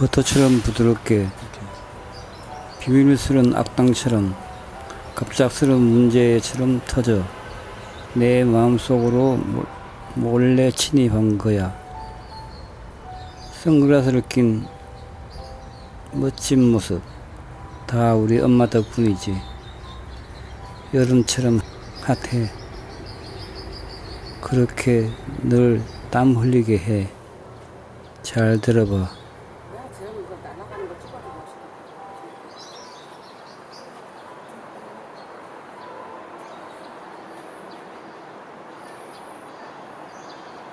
버터처럼 부드럽게 비밀스러운 악당처럼 갑작스러운 문제처럼 터져 내 마음속으로 몰- 몰래 침입한 거야. 선글라스를 낀 멋진 모습 다 우리 엄마 덕분이지. 여름처럼 핫해. 그렇게 늘 땀 흘리게 해. 잘 들어봐. 中にはチョコとかもしてた。